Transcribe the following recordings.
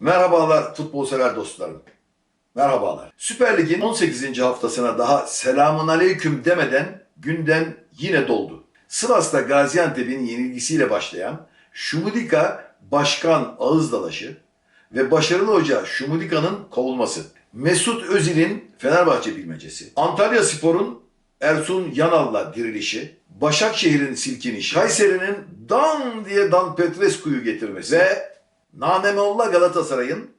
Merhabalar futbol sever dostlarım. Merhabalar. Süper Lig'in 18. haftasına daha selamun aleyküm demeden gündem yine doldu. Sivas'ta Gaziantep'in yenilgisiyle başlayan Şumudika Başkan ağız dalaşı ve başarılı hoca Şumudika'nın kovulması. Mesut Özil'in Fenerbahçe bilmecesi. Antalya Spor'un Ersun Yanal'la dirilişi. Başakşehir'in silkinişi. Kayseri'nin Dan diye Dan Petrescu'yu getirmesi. Ve Nanemolla Galatasaray'ın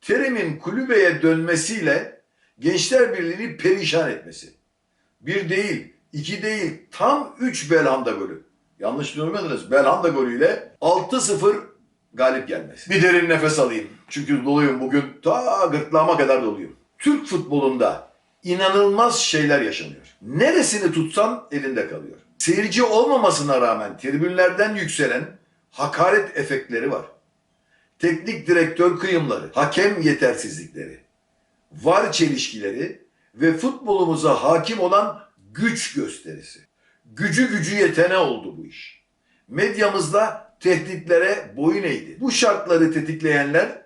Terim'in kulübeye dönmesiyle Gençler Birliği'ni perişan etmesi. Bir değil, iki değil, tam üç Belhanda golü. Yanlış duymadınız. Belhanda golüyle 6-0 galip gelmesi. Bir derin nefes alayım. Çünkü doluyum bugün. Ta gırtlağıma kadar doluyum. Türk futbolunda inanılmaz şeyler yaşanıyor. Neresini tutsan elinde kalıyor. Seyirci olmamasına rağmen tribünlerden yükselen hakaret efektleri var teknik direktör kıyımları, hakem yetersizlikleri, var çelişkileri ve futbolumuza hakim olan güç gösterisi. Gücü gücü yetene oldu bu iş. Medyamızda tehditlere boyun eğdi. Bu şartları tetikleyenler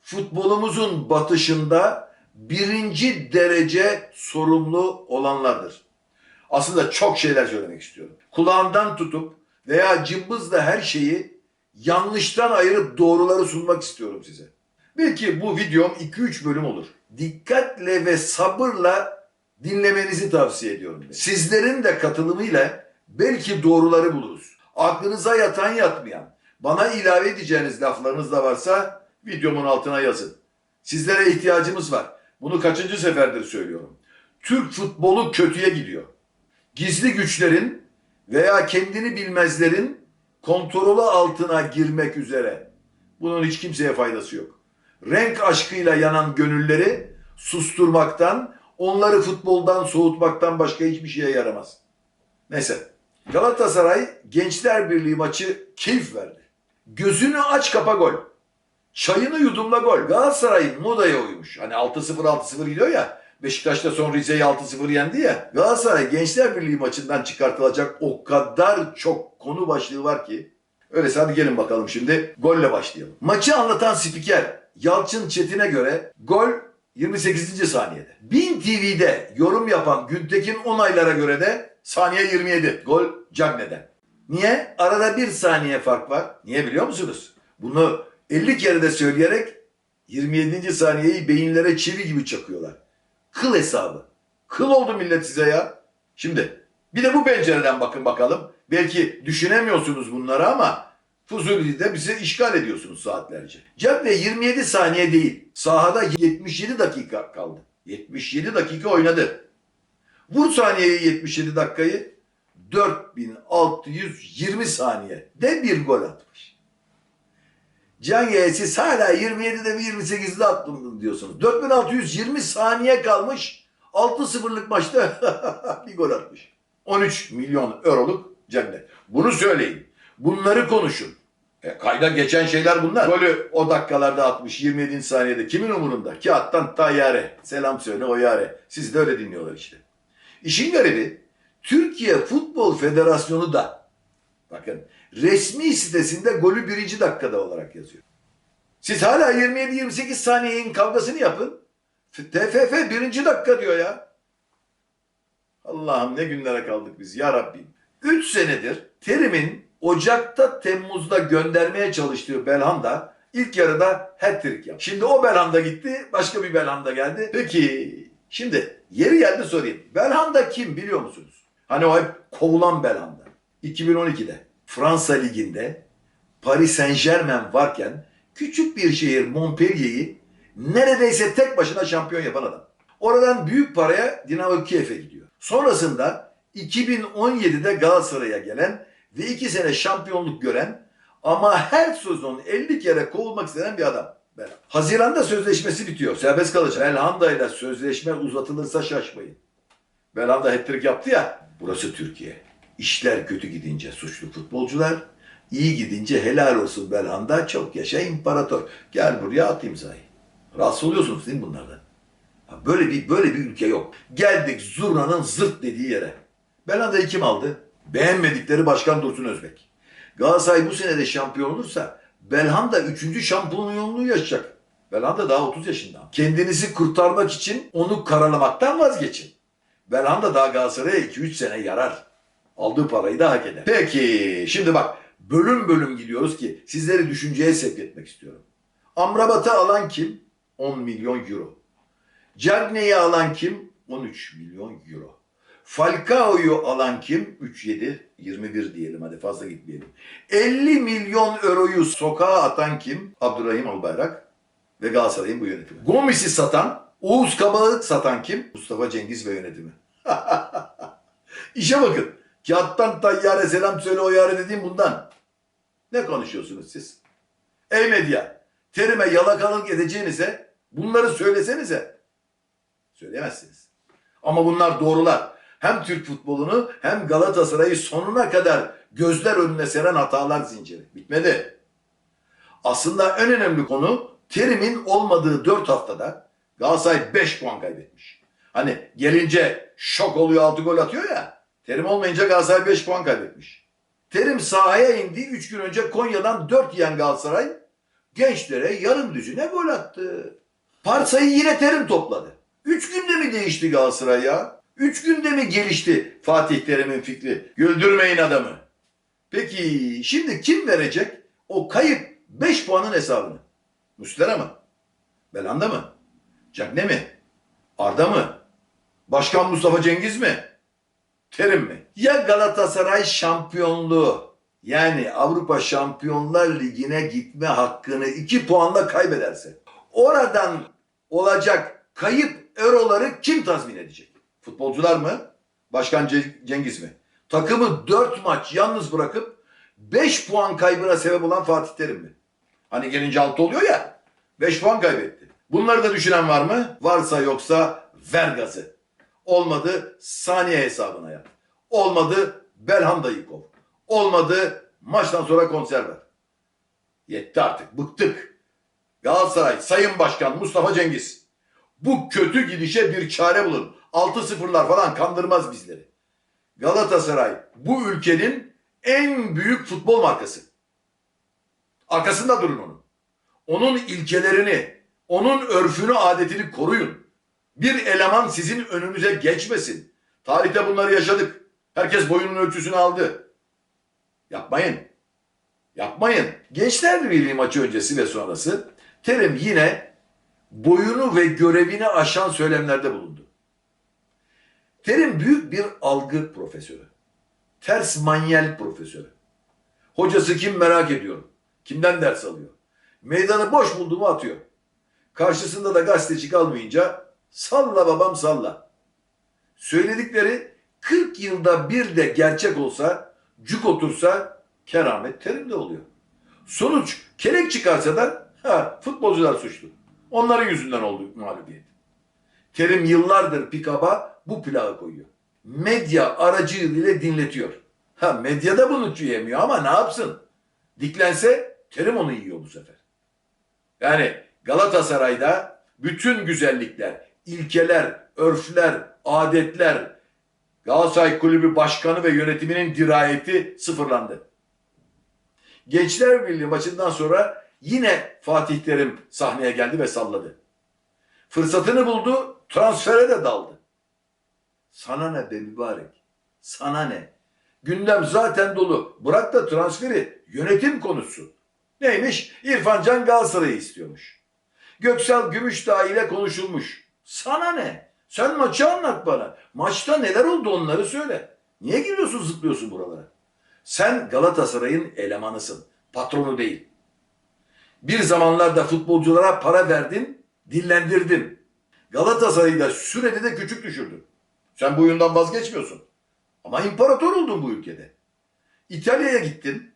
futbolumuzun batışında birinci derece sorumlu olanlardır. Aslında çok şeyler söylemek istiyorum. Kulağından tutup veya cımbızla her şeyi yanlıştan ayırıp doğruları sunmak istiyorum size. Belki bu videom 2-3 bölüm olur. Dikkatle ve sabırla dinlemenizi tavsiye ediyorum. Sizlerin de katılımıyla belki doğruları buluruz. Aklınıza yatan yatmayan, bana ilave edeceğiniz laflarınız da varsa videomun altına yazın. Sizlere ihtiyacımız var. Bunu kaçıncı seferdir söylüyorum. Türk futbolu kötüye gidiyor. Gizli güçlerin veya kendini bilmezlerin kontrolü altına girmek üzere. Bunun hiç kimseye faydası yok. Renk aşkıyla yanan gönülleri susturmaktan, onları futboldan soğutmaktan başka hiçbir şeye yaramaz. Neyse. Galatasaray Gençler Birliği maçı keyif verdi. Gözünü aç kapa gol. Çayını yudumla gol. Galatasaray modaya uymuş. Hani 6-0 6-0 gidiyor ya. Beşiktaş'ta son Rize'yi 6-0 yendi ya. Galatasaray Gençler Birliği maçından çıkartılacak o kadar çok konu başlığı var ki. Öyleyse hadi gelin bakalım şimdi golle başlayalım. Maçı anlatan spiker Yalçın Çetin'e göre gol 28. saniyede. Bin TV'de yorum yapan Güntekin Onaylar'a göre de saniye 27. Gol Cagney'den. Niye? Arada bir saniye fark var. Niye biliyor musunuz? Bunu 50 kere de söyleyerek 27. saniyeyi beyinlere çivi gibi çakıyorlar. Kıl hesabı. Kıl oldu millet size ya. Şimdi bir de bu pencereden bakın bakalım. Belki düşünemiyorsunuz bunları ama Fuzuli'de bizi işgal ediyorsunuz saatlerce. Cagney 27 saniye değil. Sahada 77 dakika kaldı. 77 dakika oynadı. Vur saniyeyi 77 dakikayı 4620 saniye de bir gol atmış. Can siz hala 27'de mi 28'de attım diyorsunuz. 4620 saniye kalmış. 6-0'lık maçta bir gol atmış. 13 milyon euroluk cennet. Bunu söyleyin. Bunları konuşun. E, kayda geçen şeyler bunlar. Golü o dakikalarda atmış 27. saniyede. Kimin umurunda? Kağıttan tayyare. Selam söyle o yare. Siz de öyle dinliyorlar işte. İşin garibi Türkiye Futbol Federasyonu da bakın resmi sitesinde golü birinci dakikada olarak yazıyor. Siz hala 27-28 saniyenin kavgasını yapın. TFF birinci dakika diyor ya. Allah'ım ne günlere kaldık biz ya Rabbim. 3 senedir Terim'in Ocak'ta Temmuz'da göndermeye çalıştığı Belhanda ilk yarıda hat-trick yaptı. Şimdi o Belhanda gitti, başka bir Belhanda geldi. Peki şimdi yeri geldi sorayım. Belhanda kim biliyor musunuz? Hani o hep kovulan Belhanda. 2012'de Fransa Ligi'nde Paris Saint Germain varken küçük bir şehir Montpellier'i neredeyse tek başına şampiyon yapan adam. Oradan büyük paraya Dinamo Kiev'e gidiyor. Sonrasında 2017'de Galatasaray'a gelen ve iki sene şampiyonluk gören ama her sezon 50 kere kovulmak istenen bir adam. Belhanda. Haziranda sözleşmesi bitiyor. Serbest kalacak. Belhanda ile sözleşme uzatılırsa şaşmayın. Belhanda hat-trick yaptı ya. Burası Türkiye. İşler kötü gidince suçlu futbolcular, iyi gidince helal olsun Belhanda, çok yaşa imparator. Gel buraya at imzayı. Rahatsız oluyorsunuz değil mi bunlardan? Böyle bir böyle bir ülke yok. Geldik zurnanın zırt dediği yere. Belhanda'yı kim aldı? Beğenmedikleri Başkan Dursun Özbek. Galatasaray bu sene de şampiyon olursa Belhanda 3. şampiyonluğunu yaşayacak. Belhanda daha 30 yaşında. Kendinizi kurtarmak için onu karalamaktan vazgeçin. Belhanda daha Galatasaray'a 2-3 sene yarar. Aldığı parayı da hak eder. Peki şimdi bak bölüm bölüm gidiyoruz ki sizleri düşünceye sevk etmek istiyorum. Amrabat'ı alan kim? 10 milyon euro. Cagney'i alan kim? 13 milyon euro. Falcao'yu alan kim? 3-7, 21 diyelim hadi fazla gitmeyelim. 50 milyon euroyu sokağa atan kim? Abdurrahim Albayrak ve Galatasaray'ın bu yönetimi. Gomis'i satan, Oğuz Kabak'ı satan kim? Mustafa Cengiz ve yönetimi. İşe bakın. Kağıttan tayyare selam söyle o yare dediğim bundan. Ne konuşuyorsunuz siz? Ey medya, terime yalakalık edeceğinize bunları söylesenize. Söyleyemezsiniz. Ama bunlar doğrular. Hem Türk futbolunu hem Galatasaray'ı sonuna kadar gözler önüne seren hatalar zinciri. Bitmedi. Aslında en önemli konu Terim'in olmadığı 4 haftada Galatasaray 5 puan kaybetmiş. Hani gelince şok oluyor 6 gol atıyor ya. Terim olmayınca Galatasaray 5 puan kaybetmiş. Terim sahaya indi 3 gün önce Konya'dan 4 yiyen Galatasaray gençlere yarım düzine gol attı. Parsayı yine Terim topladı. 3 günde mi değişti Galatasaray ya? 3 günde mi gelişti Fatih Terim'in fikri? Güldürmeyin adamı. Peki şimdi kim verecek o kayıp 5 puanın hesabını? Muslera mı? Belanda mı? Cagne mi? Arda mı? Başkan Mustafa Cengiz mi? Terim mi? Ya Galatasaray şampiyonluğu yani Avrupa Şampiyonlar Ligi'ne gitme hakkını 2 puanla kaybederse oradan olacak kayıp euroları kim tazmin edecek? Futbolcular mı? Başkan Ce- Cengiz mi? Takımı 4 maç yalnız bırakıp 5 puan kaybına sebep olan Fatih Terim mi? Hani gelince 6 oluyor ya 5 puan kaybetti. Bunları da düşünen var mı? Varsa yoksa ver gazı. Olmadı saniye hesabına yat. Olmadı Belhanda'yı kov. Olmadı maçtan sonra konser ver. Yetti artık bıktık. Galatasaray Sayın Başkan Mustafa Cengiz. Bu kötü gidişe bir çare bulun. 6-0'lar falan kandırmaz bizleri. Galatasaray bu ülkenin en büyük futbol markası. Arkasında durun onun. Onun ilkelerini, onun örfünü, adetini koruyun. Bir eleman sizin önünüze geçmesin. Tarihte bunları yaşadık. Herkes boyunun ölçüsünü aldı. Yapmayın. Yapmayın. Gençler Birliği maçı öncesi ve sonrası Terim yine boyunu ve görevini aşan söylemlerde bulundu. Terim büyük bir algı profesörü. Ters manyel profesörü. Hocası kim merak ediyorum. Kimden ders alıyor? Meydanı boş buldu mu atıyor. Karşısında da gazeteci kalmayınca salla babam salla. Söyledikleri 40 yılda bir de gerçek olsa, cuk otursa keramet terimde oluyor. Sonuç kelek çıkarsa da ha, futbolcular suçlu. Onların yüzünden oldu mağlubiyet. Terim yıllardır pikaba bu plağı koyuyor. Medya aracılığıyla dinletiyor. Ha medya da bunu yemiyor ama ne yapsın? Diklense Terim onu yiyor bu sefer. Yani Galatasaray'da bütün güzellikler, ilkeler, örfler, adetler, Galatasaray Kulübü Başkanı ve yönetiminin dirayeti sıfırlandı. Gençler Birliği maçından sonra yine Fatih Terim sahneye geldi ve salladı. Fırsatını buldu, transfere de daldı. Sana ne be mübarek? Sana ne? Gündem zaten dolu. Bırak da transferi yönetim konusu. Neymiş? İrfan Can Galatasaray'ı istiyormuş. Göksel Gümüşdağ ile konuşulmuş. Sana ne? Sen maçı anlat bana. Maçta neler oldu onları söyle. Niye giriyorsun zıplıyorsun buralara? Sen Galatasaray'ın elemanısın. Patronu değil. Bir zamanlarda futbolculara para verdin, dillendirdin. Galatasaray'ı da sürede de küçük düşürdün. Sen bu oyundan vazgeçmiyorsun. Ama imparator oldun bu ülkede. İtalya'ya gittin.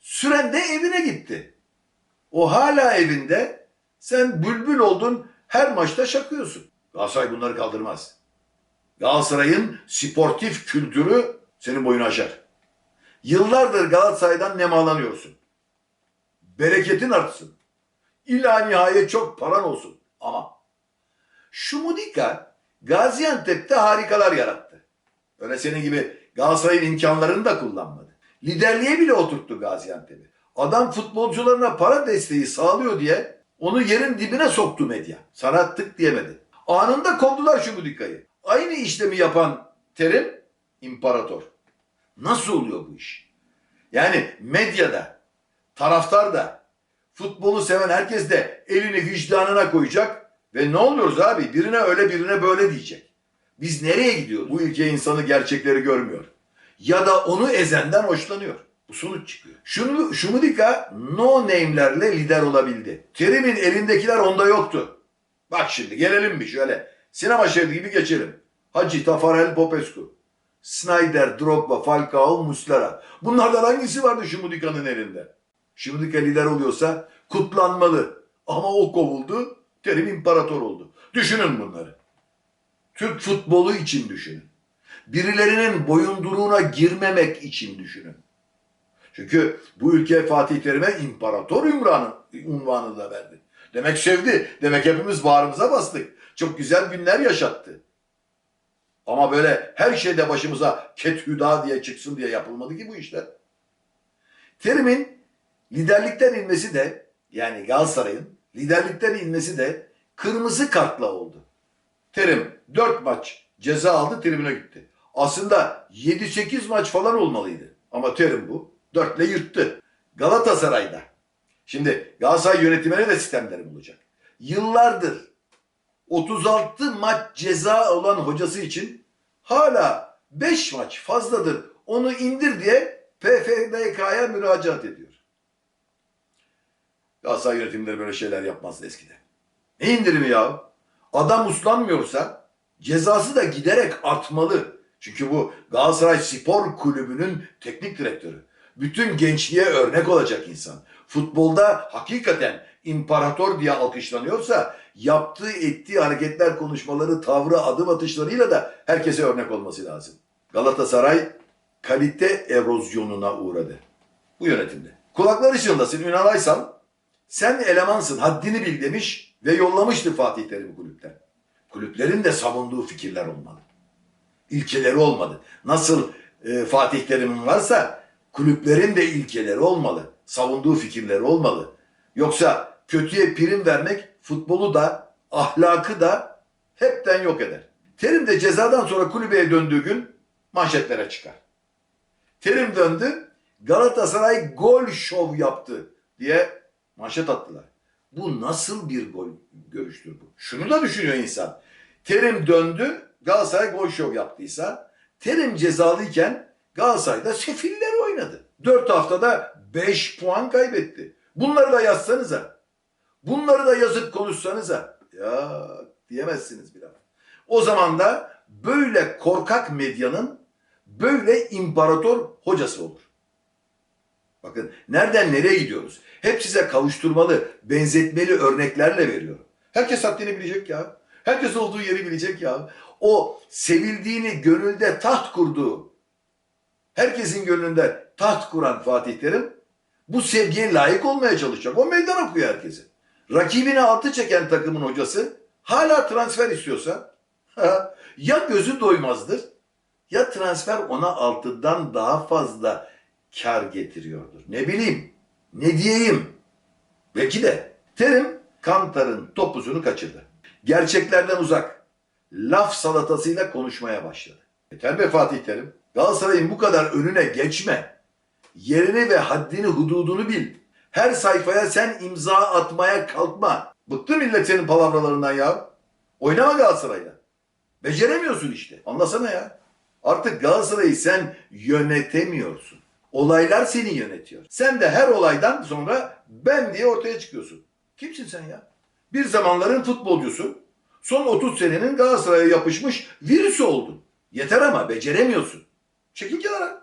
Süren de evine gitti. O hala evinde. Sen bülbül oldun. Her maçta şakıyorsun. Galatasaray bunları kaldırmaz. Galatasaray'ın sportif kültürü senin boyunu aşar. Yıllardır Galatasaray'dan nemalanıyorsun. Bereketin artsın. İlla nihayet çok paran olsun. Ama Şumudika Gaziantep'te harikalar yarattı. Öyle senin gibi Galatasaray'ın imkanlarını da kullanmadı. Liderliğe bile oturttu Gaziantep'i. Adam futbolcularına para desteği sağlıyor diye onu yerin dibine soktu medya. Sana tık diyemedi. Anında kovdular şu Budika'yı. Aynı işlemi yapan terim imparator. Nasıl oluyor bu iş? Yani medyada, taraftar da, futbolu seven herkes de elini vicdanına koyacak ve ne oluyoruz abi? Birine öyle birine böyle diyecek. Biz nereye gidiyoruz? Bu ülke insanı gerçekleri görmüyor. Ya da onu ezenden hoşlanıyor. Bu sonuç çıkıyor. Şunu, Şumudika no name'lerle lider olabildi. Terim'in elindekiler onda yoktu. Bak şimdi gelelim bir şöyle. Sinema şeridi gibi geçelim. Hacı Tafarel Popescu. Snyder, Drogba, Falcao, Muslera. Bunlardan hangisi vardı Şumudika'nın elinde? Şumudika lider oluyorsa kutlanmalı. Ama o kovuldu, Terim imparator oldu. Düşünün bunları. Türk futbolu için düşünün. Birilerinin boyunduruğuna girmemek için düşünün. Çünkü bu ülke Fatih Terim'e imparator ünvanı, unvanı da verdi. Demek sevdi. Demek hepimiz bağrımıza bastık. Çok güzel günler yaşattı. Ama böyle her şeyde başımıza ket hüda diye çıksın diye yapılmadı ki bu işler. Terim'in liderlikten inmesi de yani Galatasaray'ın liderlikten inmesi de kırmızı kartla oldu. Terim 4 maç ceza aldı tribüne gitti. Aslında 7-8 maç falan olmalıydı. Ama Terim bu. 4 ile yırttı. Galatasaray'da. Şimdi Galatasaray yönetimine de sistemlerim olacak. Yıllardır 36 maç ceza olan hocası için hala 5 maç fazladır onu indir diye PFDK'ya müracaat ediyor. Galatasaray yönetimleri böyle şeyler yapmazdı eskiden. Ne indirimi ya? Adam uslanmıyorsa cezası da giderek artmalı. Çünkü bu Galatasaray Spor Kulübü'nün teknik direktörü. Bütün gençliğe örnek olacak insan. Futbolda hakikaten imparator diye alkışlanıyorsa yaptığı ettiği hareketler, konuşmaları, tavrı, adım atışlarıyla da herkese örnek olması lazım. Galatasaray kalite erozyonuna uğradı. Bu yönetimde. Kulakları çınlasın Ünal Aysal sen elemansın haddini bil demiş ve yollamıştı Fatih Terim'i kulüpten. Kulüplerin de savunduğu fikirler olmalı. İlkeleri olmalı. Nasıl e, Fatih Terim'in varsa kulüplerin de ilkeleri olmalı. Savunduğu fikirleri olmalı. Yoksa kötüye prim vermek futbolu da ahlakı da hepten yok eder. Terim de cezadan sonra kulübeye döndüğü gün manşetlere çıkar. Terim döndü Galatasaray gol şov yaptı diye manşet attılar. Bu nasıl bir gol görüştür bu? Şunu da düşünüyor insan. Terim döndü Galatasaray gol şov yaptıysa Terim cezalıyken Galatasaray'da sefiller oynadı. 4 haftada 5 puan kaybetti. Bunları da yazsanıza. Bunları da yazıp konuşsanıza. Ya diyemezsiniz bir laf. O zaman da böyle korkak medyanın böyle imparator hocası olur. Bakın nereden nereye gidiyoruz? Hep size kavuşturmalı, benzetmeli örneklerle veriyorum. Herkes haddini bilecek ya. Herkes olduğu yeri bilecek ya. O sevildiğini gönülde taht kurduğu, herkesin gönlünde taht kuran Fatih Terim bu sevgiye layık olmaya çalışacak. O meydan okuyor herkese. Rakibine altı çeken takımın hocası hala transfer istiyorsa ya gözü doymazdır ya transfer ona altından daha fazla kar getiriyordur. Ne bileyim, ne diyeyim. Belki de Terim Kantar'ın topuzunu kaçırdı. Gerçeklerden uzak, laf salatasıyla konuşmaya başladı. Yeter be Fatih Terim. Galatasaray'ın bu kadar önüne geçme. Yerini ve haddini, hududunu bil. Her sayfaya sen imza atmaya kalkma. Bıktı millet senin palavralarından ya. Oynama Galatasaray'la. Beceremiyorsun işte. Anlasana ya. Artık Galatasaray'ı sen yönetemiyorsun. Olaylar seni yönetiyor. Sen de her olaydan sonra ben diye ortaya çıkıyorsun. Kimsin sen ya? Bir zamanların futbolcusu. Son 30 senenin Galatasaray'a yapışmış virüsü oldun. Yeter ama beceremiyorsun. Çekil kenara.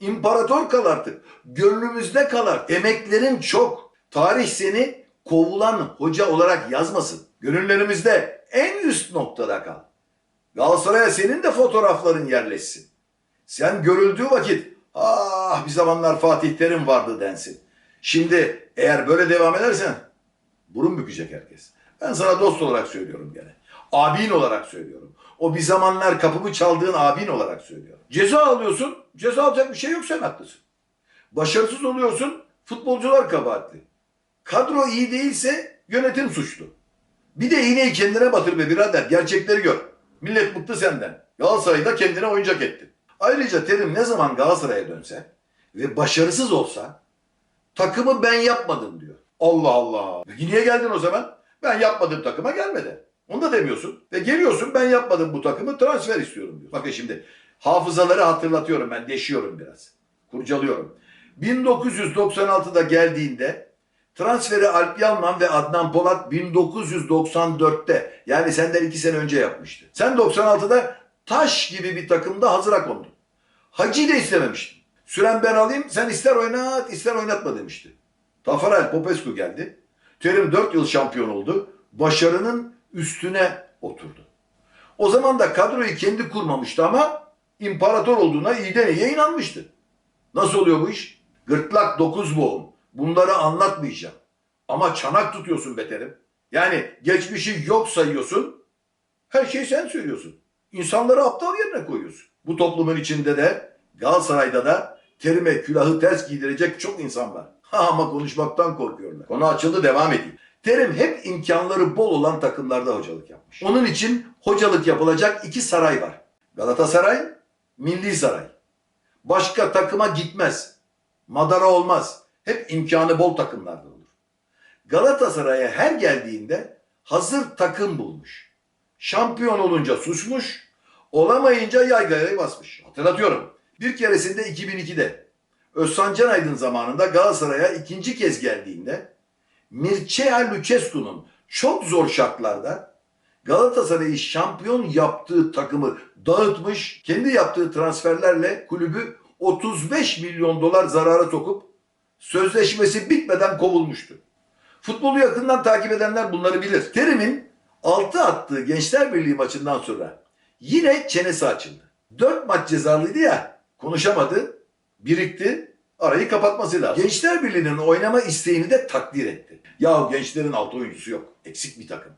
İmparator kal artık. Gönlümüzde kalar. Emeklerin çok. Tarih seni kovulan hoca olarak yazmasın. Gönüllerimizde en üst noktada kal. Galatasaray'a senin de fotoğrafların yerleşsin. Sen görüldüğü vakit ah bir zamanlar Fatih Terim vardı densin. Şimdi eğer böyle devam edersen burun bükecek herkes. Ben sana dost olarak söylüyorum gene. Abin olarak söylüyorum. O bir zamanlar kapımı çaldığın abin olarak söylüyorum. Ceza alıyorsun. Ceza alacak bir şey yok sen haklısın. Başarısız oluyorsun. Futbolcular kabahatli. Kadro iyi değilse yönetim suçlu. Bir de iğneyi kendine batır be birader. Gerçekleri gör. Millet bıktı senden. Galatasaray'da kendine oyuncak etti. Ayrıca Terim ne zaman Galatasaray'a dönse ve başarısız olsa takımı ben yapmadım diyor. Allah Allah. Peki niye geldin o zaman? Ben yapmadığım takıma gelmedi. Onu da demiyorsun. Ve geliyorsun ben yapmadım bu takımı transfer istiyorum diyor. Bakın şimdi hafızaları hatırlatıyorum ben deşiyorum biraz. Kurcalıyorum. 1996'da geldiğinde transferi Alp Yalman ve Adnan Polat 1994'te yani senden iki sene önce yapmıştı. Sen 96'da taş gibi bir takımda hazıra kondun. Hacı de istememiştin. Süren ben alayım sen ister oynat ister oynatma demişti. Tafarel Popescu geldi. Terim 4 yıl şampiyon oldu. Başarının üstüne oturdu. O zaman da kadroyu kendi kurmamıştı ama imparator olduğuna iyiden iyiye inanmıştı. Nasıl oluyor bu iş? Gırtlak dokuz boğum. Bunları anlatmayacağım. Ama çanak tutuyorsun beterim. Yani geçmişi yok sayıyorsun. Her şeyi sen söylüyorsun. İnsanları aptal yerine koyuyorsun. Bu toplumun içinde de Galatasaray'da da terime külahı ters giydirecek çok insan var. Ha, ama konuşmaktan korkuyorlar. Konu açıldı devam edeyim. Terim hep imkanları bol olan takımlarda hocalık yapmış. Onun için hocalık yapılacak iki saray var. Galatasaray, Milli Saray. Başka takıma gitmez. Madara olmaz. Hep imkanı bol takımlarda olur. Galatasaray'a her geldiğinde hazır takım bulmuş. Şampiyon olunca susmuş, olamayınca yaygayı basmış. Hatırlatıyorum. Bir keresinde 2002'de Özcan Can Aydın zamanında Galatasaray'a ikinci kez geldiğinde Mircea Lucescu'nun çok zor şartlarda Galatasaray'ı şampiyon yaptığı takımı dağıtmış, kendi yaptığı transferlerle kulübü 35 milyon dolar zarara sokup sözleşmesi bitmeden kovulmuştu. Futbolu yakından takip edenler bunları bilir. Terim'in 6 attığı Gençler Birliği maçından sonra yine çenesi açıldı. 4 maç cezalıydı ya, konuşamadı, birikti, arayı kapatması lazım. Gençler Birliği'nin oynama isteğini de takdir etti. Yahu gençlerin altı oyuncusu yok, eksik bir takım.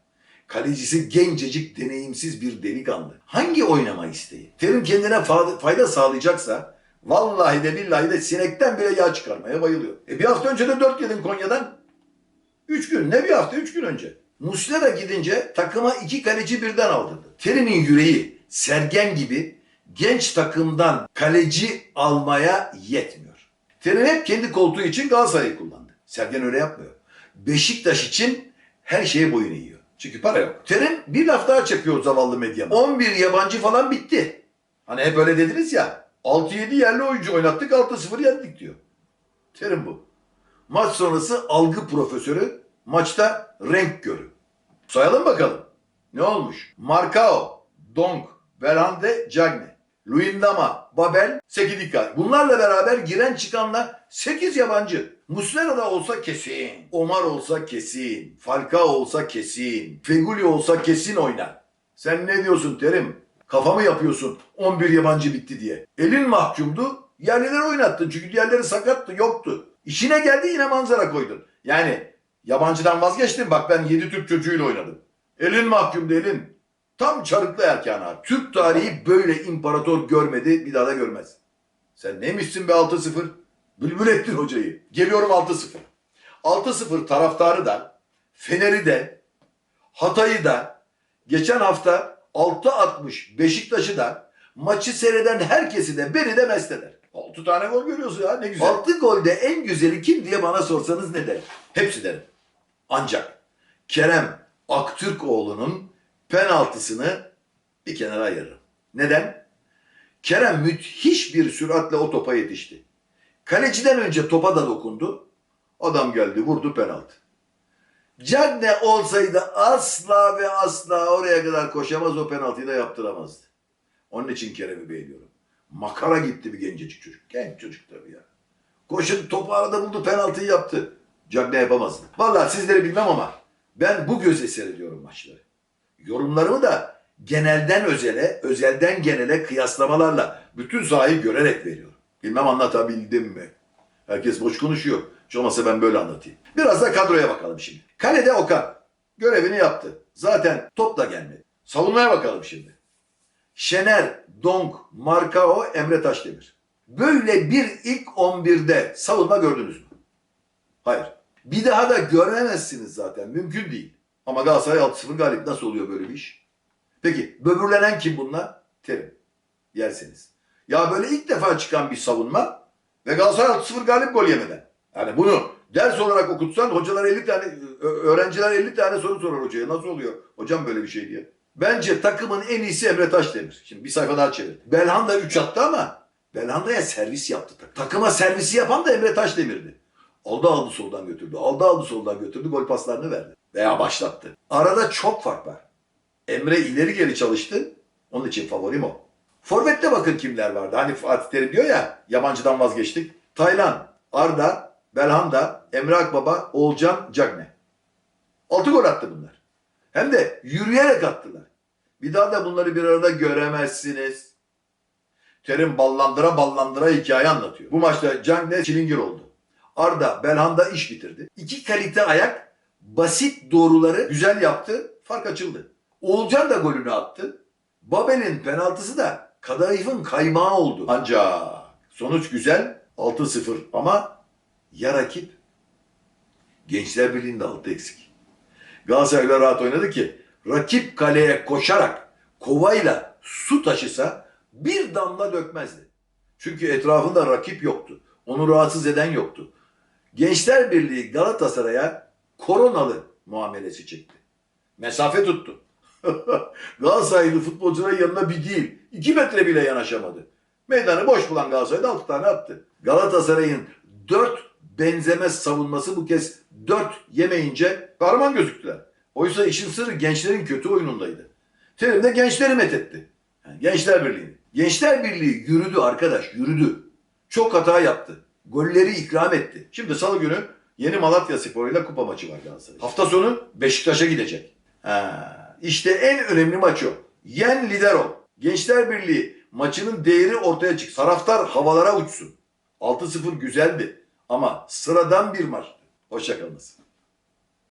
Kalecisi gencecik, deneyimsiz bir delikanlı. Hangi oynama isteği? Terim kendine fa- fayda sağlayacaksa vallahi de billahi de sinekten bile yağ çıkarmaya bayılıyor. E bir hafta önce de 4 yedin Konya'dan. 3 gün ne bir hafta 3 gün önce. Muslera gidince takıma iki kaleci birden aldırdı. Terim'in yüreği Sergen gibi genç takımdan kaleci almaya yetmiyor. Terim hep kendi koltuğu için Galatasaray'ı kullandı. Sergen öyle yapmıyor. Beşiktaş için her şeye boyun eğiyor. Çünkü para yok. Terim bir laf daha çekiyor zavallı medyama. 11 yabancı falan bitti. Hani hep öyle dediniz ya. 6-7 yerli oyuncu oynattık 6-0 yendik diyor. Terim bu. Maç sonrası algı profesörü, maçta renk görü. Sayalım bakalım. Ne olmuş? Marcao, Dong, Berhande, Cagne, Luyendama, Babel, Sekidika. Bunlarla beraber giren çıkanla 8 yabancı. Muslera da olsa kesin. Omar olsa kesin. Falcao olsa kesin. Feguli olsa kesin oynar. Sen ne diyorsun Terim? Kafa mı yapıyorsun 11 yabancı bitti diye? Elin mahkumdu. Yerlileri oynattın çünkü diğerleri sakattı yoktu. İşine geldi yine manzara koydun. Yani yabancıdan vazgeçtin bak ben 7 Türk çocuğuyla oynadım. Elin mahkumdu elin. Tam çarıklı erkan abi. Türk tarihi böyle imparator görmedi bir daha da görmez. Sen neymişsin be 6-0? Bülbül ettin hocayı. Geliyorum 6-0. 6-0 taraftarı da, Fener'i de, Hatay'ı da, geçen hafta 6-60 Beşiktaş'ı da, maçı seyreden herkesi de beni de mest eder. 6 tane gol görüyorsun ya ne güzel. 6 golde en güzeli kim diye bana sorsanız ne derim? Hepsi derim. Ancak Kerem Aktürkoğlu'nun penaltısını bir kenara ayırırım. Neden? Kerem müthiş bir süratle o topa yetişti. Kaleciden önce topa da dokundu. Adam geldi vurdu penaltı. Cagne olsaydı asla ve asla oraya kadar koşamaz o penaltıyı da yaptıramazdı. Onun için Kerem'i beğeniyorum. Makara gitti bir gencecik çocuk. Genç çocuk tabii ya. Koşun topu arada buldu penaltıyı yaptı. Cagne yapamazdı. Vallahi sizleri bilmem ama ben bu gözle seyrediyorum maçları. Yorumlarımı da genelden özele, özelden genele kıyaslamalarla bütün sahayı görerek veriyorum. Bilmem anlatabildim mi? Herkes boş konuşuyor. Hiç olmazsa ben böyle anlatayım. Biraz da kadroya bakalım şimdi. Kalede Okan. Görevini yaptı. Zaten top da gelmedi. Savunmaya bakalım şimdi. Şener, Donk, Markao, Emre Taşdemir. Böyle bir ilk 11'de savunma gördünüz mü? Hayır. Bir daha da göremezsiniz zaten. Mümkün değil. Ama Galatasaray 6-0 galip. Nasıl oluyor böyle bir iş? Peki böbürlenen kim bunlar? Terim. Yerseniz. Ya böyle ilk defa çıkan bir savunma ve Galatasaray 6-0 galip gol yemeden. Yani bunu ders olarak okutsan hocalar 50 tane, öğrenciler 50 tane soru sorar hocaya. Nasıl oluyor? Hocam böyle bir şey diye. Bence takımın en iyisi Emre Taşdemir. Şimdi bir sayfa daha çevir. Belhanda 3 attı ama Belhanda'ya servis yaptı. takım. Takıma servisi yapan da Emre Taşdemir'di. Aldı aldı soldan götürdü. Aldı aldı soldan götürdü. Gol paslarını verdi. Veya başlattı. Arada çok fark var. Emre ileri geri çalıştı. Onun için favorim o. Forvet'te bakın kimler vardı. Hani Fatih Terim diyor ya yabancıdan vazgeçtik. Taylan, Arda, Belhanda, Emre Akbaba, Oğulcan, Cagne. Altı gol attı bunlar. Hem de yürüyerek attılar. Bir daha da bunları bir arada göremezsiniz. Terim ballandıra ballandıra hikaye anlatıyor. Bu maçta Cagne çilingir oldu. Arda, Belhanda iş bitirdi. İki kalite ayak basit doğruları güzel yaptı. Fark açıldı. Oğulcan da golünü attı. Babel'in penaltısı da kadayıfın kaymağı oldu. Ancak sonuç güzel 6-0 ama ya rakip Gençler Birliği'nde 6 eksik. Galatasaray öyle rahat oynadı ki rakip kaleye koşarak kovayla su taşısa bir damla dökmezdi. Çünkü etrafında rakip yoktu. Onu rahatsız eden yoktu. Gençler Birliği Galatasaray'a koronalı muamelesi çekti. Mesafe tuttu. Galatasaraylı futbolcuların yanına bir değil, iki metre bile yanaşamadı. Meydanı boş bulan Galatasaray'da altı tane attı. Galatasaray'ın dört benzemez savunması bu kez dört yemeyince kahraman gözüktüler. Oysa işin sırrı gençlerin kötü oyunundaydı. Terim de gençleri methetti. Yani Gençler Birliği. Gençler Birliği yürüdü arkadaş, yürüdü. Çok hata yaptı. Golleri ikram etti. Şimdi salı günü yeni Malatya Spor ile kupa maçı var Galatasaray. Hafta sonu Beşiktaş'a gidecek. Ha, işte en önemli maç o. Yen lider ol. Gençler Birliği maçının değeri ortaya çıksın. Taraftar havalara uçsun. 6-0 güzeldi ama sıradan bir maçtı. Hoşçakalınız.